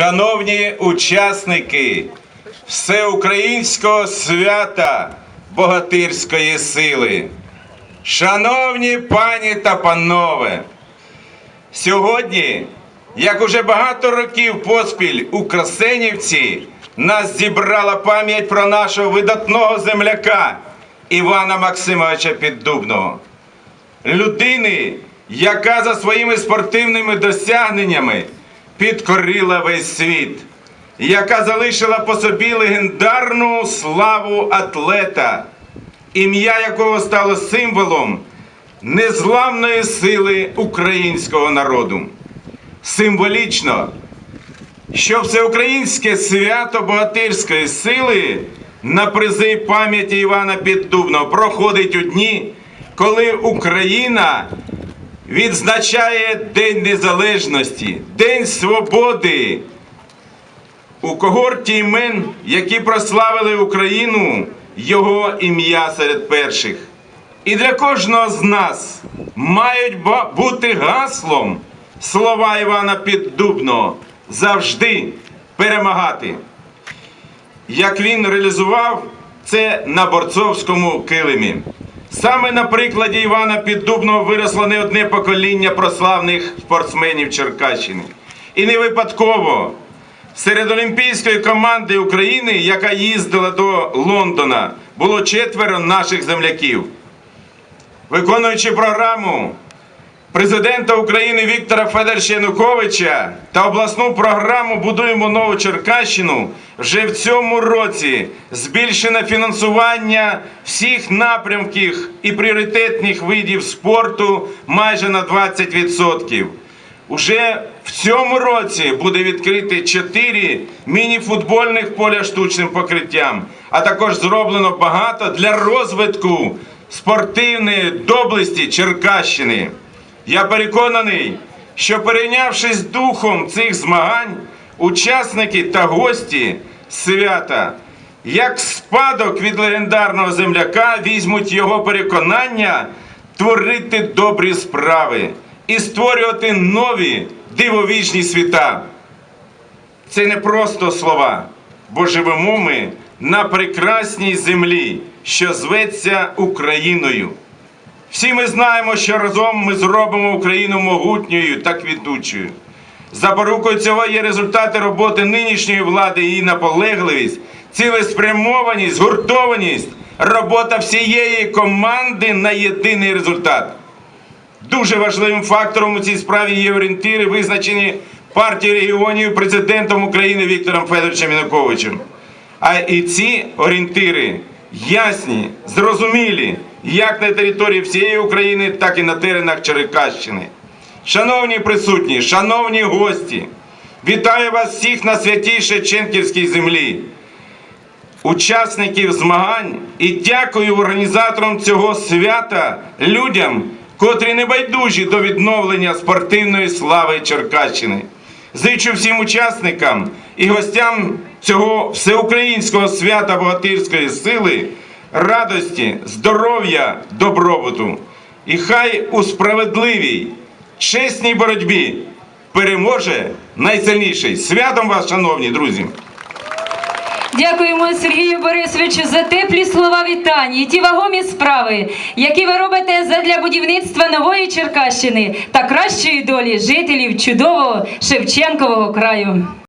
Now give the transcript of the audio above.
Шановні учасники всеукраїнського свята богатирської сили, шановні пані та панове, сьогодні, як уже багато років поспіль у Красенівці, нас зібрала пам'ять про нашого видатного земляка Івана Максимовича Піддубного людини, яка за своїми спортивними досягненнями підкорила весь світ, яка залишила по собі легендарну славу атлета, ім'я якого стало символом незламної сили українського народу. Символічно, що всеукраїнське свято богатирської сили на призи пам'яті Івана Піддубного проходить у дні, коли Україна відзначає День Незалежності, День Свободи. У когорті імен, які прославили Україну, його ім'я серед перших. І для кожного з нас мають бути гаслом слова Івана Піддубного завжди перемагати. Як він реалізував це на борцовському килимі. Саме на прикладі Івана Піддубного виросло не одне покоління прославних спортсменів Черкащини. І не випадково серед олімпійської команди України, яка їздила до Лондона, було четверо наших земляків. Виконуючи програму президента України Віктора Федоровича Януковича та обласну програму Будуємо нову Черкащину вже в цьому році збільшено фінансування всіх напрямків і пріоритетних видів спорту майже на 20%. Уже в цьому році буде відкрити 4 міні-футбольних поля штучним покриттям, а також зроблено багато для розвитку спортивної доблесті Черкащини. Я переконаний, що перейнявшись духом цих змагань, учасники та гості свята, як спадок від легендарного земляка, візьмуть його переконання творити добрі справи і створювати нові дивовижні світа. Це не просто слова, бо живемо ми на прекрасній землі, що зветься Україною. Всі ми знаємо, що разом ми зробимо Україну могутньою та квітучою. Запорукою цього є результати роботи нинішньої влади, її наполегливість, цілеспрямованість, згуртованість, робота всієї команди на єдиний результат. Дуже важливим фактором у цій справі є орієнтири, визначені партією регіонів президентом України Віктором Федоровичем Януковичем. А і ці орієнтири ясні, зрозумілі, як на території всієї України, так і на теренах Черкащини. Шановні присутні, шановні гості, вітаю вас всіх на святій Шевченківській землі учасників змагань і дякую організаторам цього свята людям, котрі не байдужі до відновлення спортивної слави Черкащини. Зичу всім учасникам і гостям цього всеукраїнського свята богатирської сили радості, здоров'я, добробуту. І хай у справедливій, чесній боротьбі переможе найсильніший. Святом вас, шановні друзі! Дякуємо Сергію Борисовичу за теплі слова вітання і ті вагомі справи, які ви робите задля будівництва нової Черкащини та кращої долі жителів чудового Шевченкового краю.